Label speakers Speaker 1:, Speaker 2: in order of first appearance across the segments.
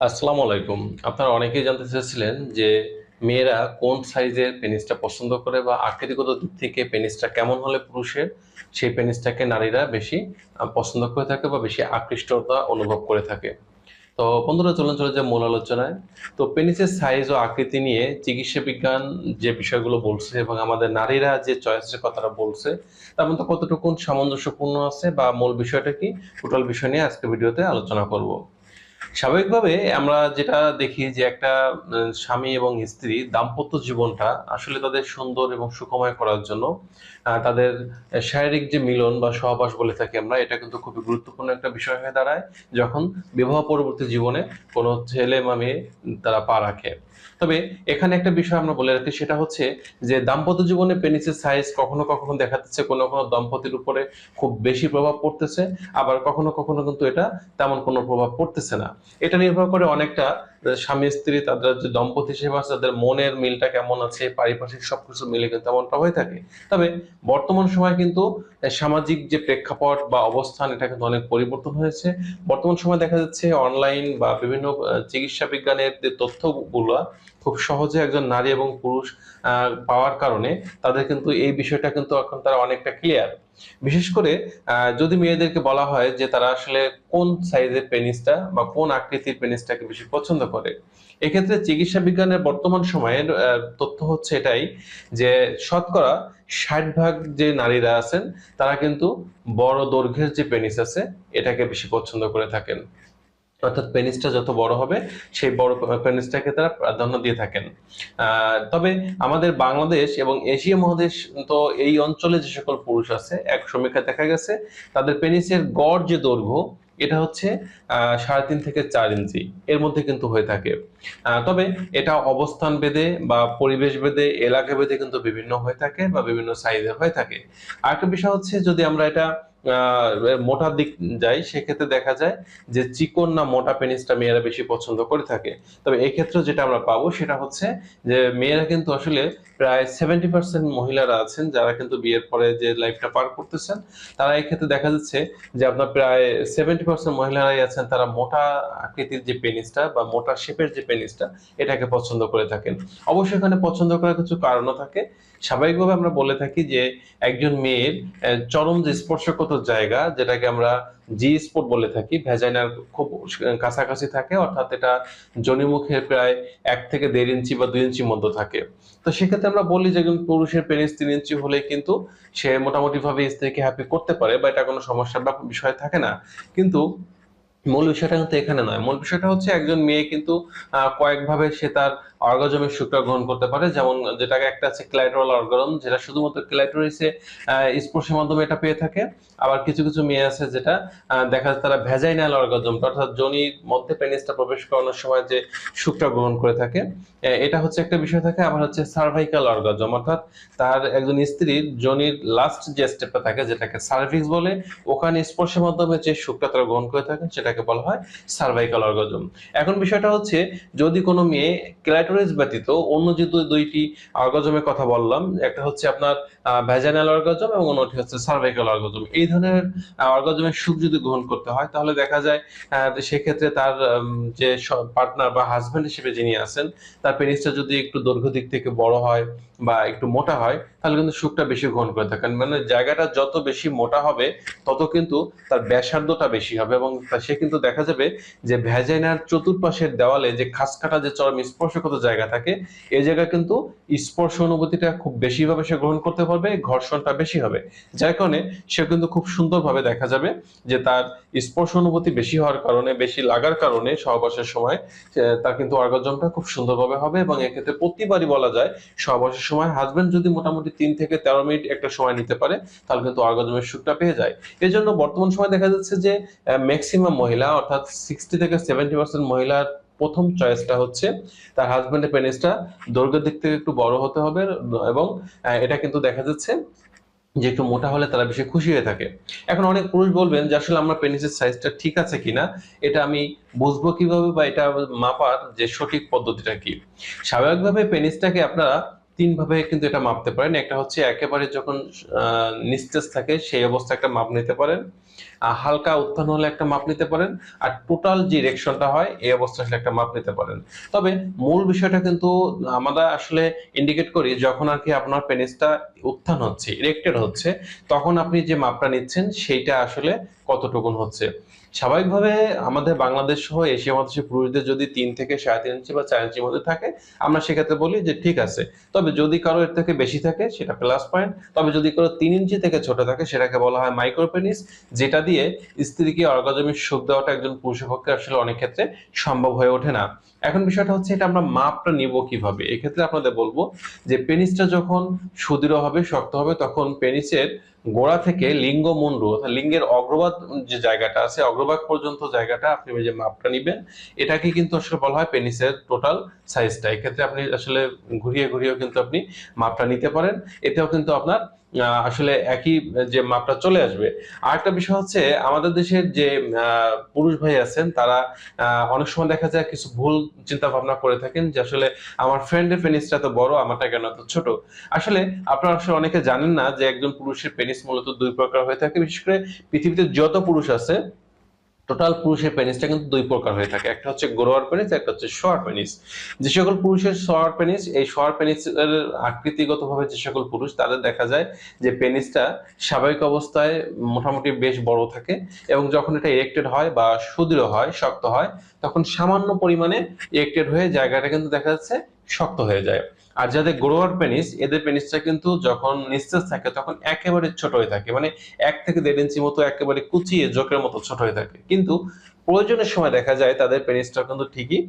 Speaker 1: আসসালামু আলাইকুম। আপনারা অনেকেই জানতে চেয়েছিলেন যে মেয়েরা কোন সাইজের পেনিসটা পছন্দ করে বা আকৃতিগত দিক থেকে পেনিসটা কেমন হলে পুরুষের সেই পেনিসটাকে নারীরা বেশি পছন্দ করে থাকে বা বেশি আকৃষ্টতা অনুভব করে থাকে। তো বন্ধুরা, চলুন চলে যে মূল আলোচনায়। তো পেনিসের সাইজ ও আকৃতি নিয়ে চিকিৎসা বিজ্ঞান যে বিষয়গুলো বলছে এবং আমাদের নারীরা যে চয়েসের কথাটা বলছে, তার মধ্যে কতটুকু সামঞ্জস্যপূর্ণ আছে বা মূল বিষয়টা কি? টোটাল বিষয় নিয়ে আজকে ভিডিওতে আলোচনা করব। স্বাভাবিকভাবে আমরা যেটা দেখি যে একটা স্বামী এবং স্ত্রী দাম্পত্য জীবনটা আসলে তাদের সুন্দর এবং সুখময় করার জন্য তাদের শারীরিক যে মিলন বা সহবাস বলে থাকি আমরা, এটা কিন্তু খুবই গুরুত্বপূর্ণ একটা বিষয় হয়ে দাঁড়ায় যখন বিবাহ পরবর্তী জীবনে কোনো ছেলে বা মেয়ে তারা পা রাখে। তবে এখানে একটা বিষয় আমরা বলে রাখি, সেটা হচ্ছে যে দাম্পত্য জীবনে পেনিসের সাইজ কখনো কখনো দেখা যাচ্ছে কোনো কোনো দম্পতির উপরে খুব বেশি প্রভাব পড়তেছে, আবার কখনো কখনো কিন্তু এটা তেমন কোনো প্রভাব পড়তেছে না। এটা নির্ভর করে অনেকটা স্বামী, স্ত্রী, তাদের যে দম্পতি হিসেবে আছে, তাদের মনের মিলটা কেমন আছে, পারিপার্শ্বিক সবকিছু মিলে কিন্তু তেমনটা হয়ে থাকে। তবে বর্তমান সময় কিন্তু সামাজিক যে প্রেক্ষাপট বা অবস্থান, এটা কিন্তু অনেক পরিবর্তন হয়েছে। বর্তমান সময় দেখা যাচ্ছে, অনলাইন বা বিভিন্ন চিকিৎসা বিজ্ঞানের যে তথ্যগুলো খুব সহজে একজন নারী এবং পুরুষ পাওয়ার কারণে তাদের কিন্তু এই বিষয়টা কিন্তু এখন তারা অনেকটা ক্লিয়ার বিশেষ করে যদি মেয়েদেরকে বলা হয় যে তারা আসলে কোন সাইজের পেনিসটা বা কোন আকৃতির পেনিসটাকে বেশি পছন্দ করে, এক্ষেত্রে চিকিৎসা বিজ্ঞানের বর্তমান সময়ের তথ্য হচ্ছে এটাই যে শতকরা ষাট ভাগ যে নারীরা আছেন, তারা কিন্তু বড় দৈর্ঘ্যের যে পেনিস আছে, এটাকে বেশি পছন্দ করে থাকেন। অর্থাৎ পেনিসটা যত বড় হবে, সেই বড় পেনিসটাকে তারা প্রাধান্য দিয়ে থাকেন। তবে আমাদের বাংলাদেশ এবং এশিয়া মহাদেশ তো এই অঞ্চলে যে সকল পুরুষ আছে, এক সমীক্ষা দেখা গেছে, তাদের পেনিসের গড় যে দৈর্ঘ্য, এটা হচ্ছে সাড়ে তিন থেকে চার ইঞ্চি। এর মধ্যে কিন্তু হয়ে থাকে। তবে এটা অবস্থান ভেদে বা পরিবেশ ভেদে এলাকা ভেদে কিন্তু বিভিন্ন হয়ে থাকে বা বিভিন্ন সাইজের হয়ে থাকে। আরেকটা বিষয় হচ্ছে যদি আমরা এটা মোটার দিক যাই সেক্ষেত্রে দেখা যায় যে চিকন না মোটা পেনিসটা মেয়েরা বেশি পছন্দ করে থাকে। তবে এক্ষেত্রে যেটা আমরা পাবো সেটা হচ্ছে যে মেয়েরা কিন্তু আসলে প্রায় সেভেন্টি পার্সেন্ট মহিলারা আছেন, যারা কিন্তু বিয়ের পরে যে লাইফটা পার করতেছেন, তারা এক্ষেত্রে দেখা যাচ্ছে যে আপনার প্রায় সেভেন্টি পার্সেন্ট মহিলারাই আছেন, তারা মোটা আকৃতির যে পেনিসটা বা মোটা শেপের যে পেনিসটা, এটাকে পছন্দ করে থাকেন। অবশ্যই এখানে পছন্দ করার কিছু কারণও থাকে। স্বাভাবিকভাবে আমরা বলে থাকি যে একজন মেয়ের চরম যে স্পর্শকত জায়গা যেটাকে আমরা জি স্পট বলে থাকি। ভ্যাজাইনার খুব কাছাকাছি থাকে, অর্থাৎ এটা জনিমুখের প্রায় এক থেকে দেড় ইঞ্চি বা দুই ইঞ্চি মধ্যে থাকে। তো সেক্ষেত্রে আমরা বলি যে পুরুষের পেনিস তিন ইঞ্চি হলে কিন্তু সে মোটামুটি ভাবে স্ত্রীকে হ্যাপি করতে পারে বা এটা কোনো সমস্যার বা বিষয় থাকে না। কিন্তু মূল বিষয়টা কিন্তু এখানে নয়। মূল বিষয়টা হচ্ছে একজন মেয়ে কিন্তু কয়েকভাবে সে তার অর্গাজমের সুখটা গ্রহণ করতে পারে। যেমন যেটাকে একটা আছে ক্লাইটোরাল অর্গাজম যেটা শুধুমাত্র ক্লাইটোরিসে স্পর্শের মাধ্যমে এটা পেয়ে থাকে। আবার কিছু কিছু মেয়ে আছে যেটা দেখা যায় তারা ভ্যাজাইনাল অর্গাজম, অর্থাৎ জনির মধ্যে পেনিসটা প্রবেশ করানোর সময় যে সুখটা গ্রহণ করে থাকে এটা হচ্ছে একটা বিষয় থাকে। আবার হচ্ছে সার্ভাইকাল অর্গাজম, অর্থাৎ তার একজন স্ত্রীর জনির লাস্ট যে স্টেপটা থাকে, যেটাকে সার্ভিক্স বলে, ওখানে স্পর্শের মাধ্যমে যে সুখটা তারা গ্রহণ করে থাকেন, সেটাকে বলা হয় সার্ভাইকাল অর্গাজম। এখন বিষয়টা হচ্ছে, যদি কোনো মেয়ে ক্লাইটোরিস ব্যতীত অন্য যে দুইটি অর্গাজমের কথা বললাম, একটা হচ্ছে আপনার ভ্যাজানাল অর্গাজম এবং অন্যটি হচ্ছে সার্ভাইকাল অর্গাজম এই ধরনের অর্গাজমের সুখ যদি গ্রহণ করতে হয়, তাহলে দেখা যায় সেক্ষেত্রে তার যে পার্টনার বা হাজবেন্ড হিসেবে যিনি আছেন, তার পেনিসটা যদি একটু দৈর্ঘ্য দিক থেকে বড় হয় বা একটু মোটা হয় তাহলে কিন্তু সুখটা বেশি গ্রহণ করে থাকেন। মানে জায়গাটা যত বেশি মোটা হবে, তত কিন্তু তার ব্যাসার্ধটা বেশি হবে এবং সে কিন্তু দেখা যাবে যে ভ্যাজাইনার চতুর্পাশের দেওয়ালে যে খাস কাটা যে চরম স্পর্শগত জায়গা থাকে এই জায়গায় কিন্তু স্পর্শ অনুভূতিটা খুব বেশিভাবে সে গ্রহণ করতে পারবে, ঘর্ষণটা বেশি হবে। যার কারণে সে কিন্তু খুব সুন্দরভাবে দেখা যাবে যে তার স্পর্শ অনুভূতি বেশি হওয়ার কারণে, বেশি লাগার কারণে সহবাসের সময় তার কিন্তু অর্গাজমটা খুব সুন্দরভাবে হবে এবং এক্ষেত্রে প্রতিবারই বলা যায় সহবাসের সময় হাজবেন্ড যদি মোটামুটি তিন থেকে তেরো মিনিট একটা সময় নিতে পারে, তাহলে কিন্তু অর্গাজমের সুখটা পেয়ে যায়। এই জন্য বর্তমান সময় দেখা যাচ্ছে যে ম্যাক্সিমাম মহিলা, অর্থাৎ সিক্সটি থেকে সেভেন্টি পার্সেন্ট মহিলার প্রথম চয়েসটা হচ্ছে তার হাজবেন্ডের পেনিসটা দৈর্ঘ্যের দিক থেকে একটু বড় হতে হবে এবং এটা কিন্তু দেখা যাচ্ছে যে একটু মোটা হলে তারা বেশি খুশি হয়ে থাকে। এখন অনেক পুরুষ বলবেন যে, আসলে আমার পেনিসের সাইজটা ঠিক আছে কিনা? এটা আমি বুঝব কীভাবে বা এটা মাপার যে সঠিক পদ্ধতিটা কি? স্বাভাবিকভাবে পেনিসটাকে আপনারা তিন ভাবে কিন্তু এটা মাপতে পারেন। একটা হচ্ছে একেবারে যখন নিস্তেজ থাকে সেই অবস্থায় একটা মাপ নিতে পারেন। আর হালকা উত্থান হলে একটা মাপ নিতে পারেন। আর টোটাল যে ইরেকশনটা হয়, এই অবস্থায় আসলে একটা মাপ নিতে পারেন। তবে মূল বিষয়টা কিন্তু আমরা আসলে ইন্ডিকেট করি, যখন আর কি আপনার পেনিসটা উত্থান হচ্ছে ইরেক্টেড হচ্ছে, তখন আপনি যে মাপটা নিচ্ছেন, সেইটা আসলে কতটুকুন হচ্ছে। স্বাভাবিকভাবে আমাদের বাংলাদেশ সহ এশিয়া মহাদেশের পুরুষদের যদি তিন থেকে সাড়ে তিন ইঞ্চি বা চার ইঞ্চির মধ্যে থাকে, আমরা সেক্ষেত্রে বলি যে ঠিক আছে। তবে যদি কারও এর থেকে বেশি থাকে, সেটা প্লাস পয়েন্ট তবে যদি কারও তিন ইঞ্চি থেকে ছোট থাকে, সেটাকে বলা হয় মাইক্রোপেনিস যেটা দিয়ে স্ত্রীকে অর্গাজমিক সুখ দেওয়াটা একজন পুরুষের পক্ষে আসলে অনেক ক্ষেত্রে সম্ভব হয়ে ওঠে না। এখন বিষয়টা হচ্ছে এটা আমরা মাপটা নিব কীভাবে? এক্ষেত্রে আপনাদের বলব যে পেনিসটা যখন সুদৃঢ় হবে শক্ত হবে, তখন পেনিসের গোড়া থেকে লিঙ্গ মুন্ডু অর্থাৎ লিঙ্গের অগ্রবাদ যে জায়গাটা আছে অগ্রবাদ পর্যন্ত জায়গাটা আপনি যে মাপটা নিবেন এটাকে কিন্তু আসলে বলা হয় পেনিসের টোটাল সাইজটা এক্ষেত্রে আপনি আসলে ঘুরিয়ে ঘুরিয়েও কিন্তু আপনি মাপটা নিতে পারেন। এতেও কিন্তু আপনার আসলে একই যে মাপটা চলে আসবে। আর একটা বিষয় হচ্ছে, আমাদের দেশের যে পুরুষ ভাই আছেন, তারা অনেক সময় দেখা যায় কিছু ভুল চিন্তা ভাবনা করে থাকেন যে আসলে আমার ফ্রেন্ডের পেনিসটা তো বড়, আমারটা কেন এত ছোট? আসলে আপনারা আসলে অনেকে জানেন না যে একজন পুরুষের পেনিস মূলত দুই প্রকার হয়ে থাকে। বিশেষ করে পৃথিবীতে যত পুরুষ আছে টোটাল পুরুষের পেনিসটা কিন্তু দুই প্রকার হয়ে থাকে। একটা হচ্ছে গোড়ার পেনিস একটা হচ্ছে শর্ট পেনিস যে সকল পুরুষের শর্ট পেনিস এই শর্ট পেনিসের আকৃতিগতভাবে যে সকল পুরুষ, তাদের দেখা যায় যে পেনিসটা স্বাভাবিক অবস্থায় মোটামুটি বেশ বড় থাকে এবং যখন এটা ইরেক্টেড হয় বা সুদৃঢ় হয়, শক্ত হয়, তখন সামান্য পরিমাণে ইরেক্টেড হয়ে জায়গাটা কিন্তু দেখা যাচ্ছে শক্ত হয়ে যায়। আর যাদের গ্রোয়ার পেনিস এদের পেনিসটা কিন্তু যখন নিস্তেজ থাকে, তখন একেবারে ছোট হয়ে থাকে। মানে এক থেকে দেড় ইঞ্চি মতো একেবারে কুচিয়ে, জোকের মতো ছোট হয়ে থাকে। কিন্তু প্রয়োজনের সময় দেখা যায় তাদের পেনিসটা কিন্তু ঠিকই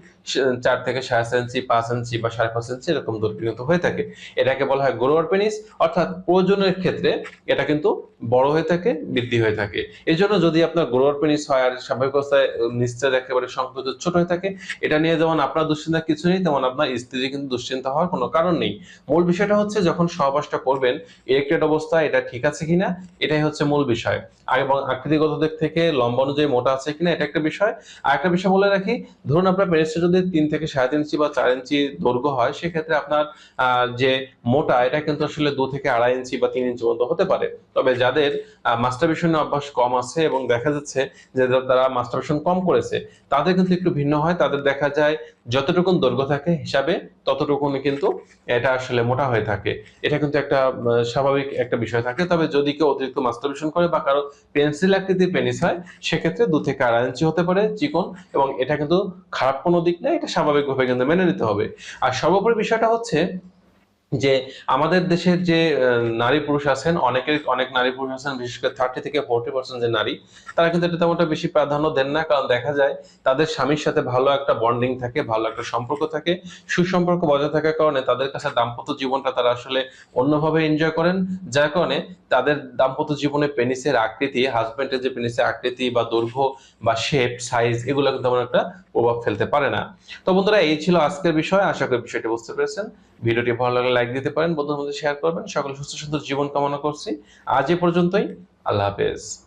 Speaker 1: চার থেকে সাড়ে সাত ইঞ্চি পাঁচ ইঞ্চি বা সাড়ে পাঁচ ইঞ্চি এরকম দূর হয়ে থাকে। এটাকে বলা হয় গ্রোয়ার পেনিস অর্থাৎ প্রয়োজনের ক্ষেত্রে এটা কিন্তু বড় হয়ে থাকে, বৃদ্ধি হয়ে থাকে। এই জন্য যদি আপনার গ্রোয়ার পেনিস হয় আর স্বাভাবিক অবস্থায় নিশ্চয় একেবারে সংকুচিত ছোট হয়ে থাকে, এটা নিয়ে যেমন আপনার দুশ্চিন্তা কিছু নেই, তেমন আপনার স্ত্রী কিন্তু দুশ্চিন্তা হওয়ার কোনো কারণ নেই। মূল বিষয়টা হচ্ছে যখন সহবাসটা করবেন ইরেক্টেড অবস্থা এটা ঠিক আছে কিনা, এটাই হচ্ছে মূল বিষয়। এবং আকৃতিগত দিক থেকে লম্বা অনুযায়ী মোটা আছে কিনা, এটা একটা বিষয়। আর একটা বিষয় বলে রাখি, ধরুন আপনার পেনিসটা যদি তিন থেকে সাড়ে ইঞ্চি বা চার ইঞ্চি দৈর্ঘ্য হয়, সেক্ষেত্রে আপনার যে মোটা, এটা কিন্তু আসলে দু থেকে আড়াই ইঞ্চি বা তিন ইঞ্চি মতো হতে পারে। তবে যাদের মাস্টারবেশনের অভ্যাস কম আছে এবং দেখা যাচ্ছে যে তারা মাস্টারবেশন কম করেছে, তাদের কিন্তু একটু ভিন্ন হয়। তাদের দেখা যায় যতটুকুন দৈর্ঘ্য থাকে হিসাবে ততটুকুন কিন্তু এটা আসলে মোটা হয়ে থাকে। এটা কিন্তু একটা স্বাভাবিক একটা বিষয় থাকে। তবে যদি কেউ অতিরিক্ত মাস্টারবেশন করে বা কারও পেন্সিল আকৃতির পেনিস হয়, সেক্ষেত্রে দু থেকে আড়াই ইঞ্চি হতে পারে চিকন এবং এটা কিন্তু খারাপ কোনো দিক নেই এটা স্বাভাবিকভাবে কিন্তু মেনে নিতে হবে। আর সর্বোপরি বিষয়টা হচ্ছে যে আমাদের দেশের যে নারী পুরুষ আছেন, অনেকের অনেক নারী পুরুষ আছেন, বিশেষ করে থার্টি থেকে ফোর্টি পার্সেন্ট যে নারী, তারা কিন্তু এটা তেমনটা বেশি প্রাধান্য দেন না, কারণ দেখা যায় তাদের স্বামীর সাথে ভালো একটা বন্ডিং থাকে, ভালো একটা সম্পর্ক থাকে, সুসম্পর্ক বজায় থাকার কারণে তাদের কাছে দাম্পত্য জীবনটা তারা আসলে অন্যভাবে এনজয় করেন, যার কারণে তাদের দাম্পত্য জীবনে পেনিসের আকৃতি হাজব্যান্ডের যে পেনিসের আকৃতি বা দৈর্ঘ্য বা শেপ সাইজ এগুলো কিন্তু তেমন একটা প্রভাব ফেলতে পারে না। তো বন্ধুরা, এই ছিল আজকের বিষয়, আশা করি বিষয়টি বুঝতে পেরেছেন। ভিডিওটি ভালো লাগলে লাইক দিতে পারেন, বন্ধুদের মধ্যে শেয়ার করবেন। সকল সুস্থ, সুন্দর জীবন কামনা করছি। আজ এ পর্যন্তই। আল্লাহ হাফেজ।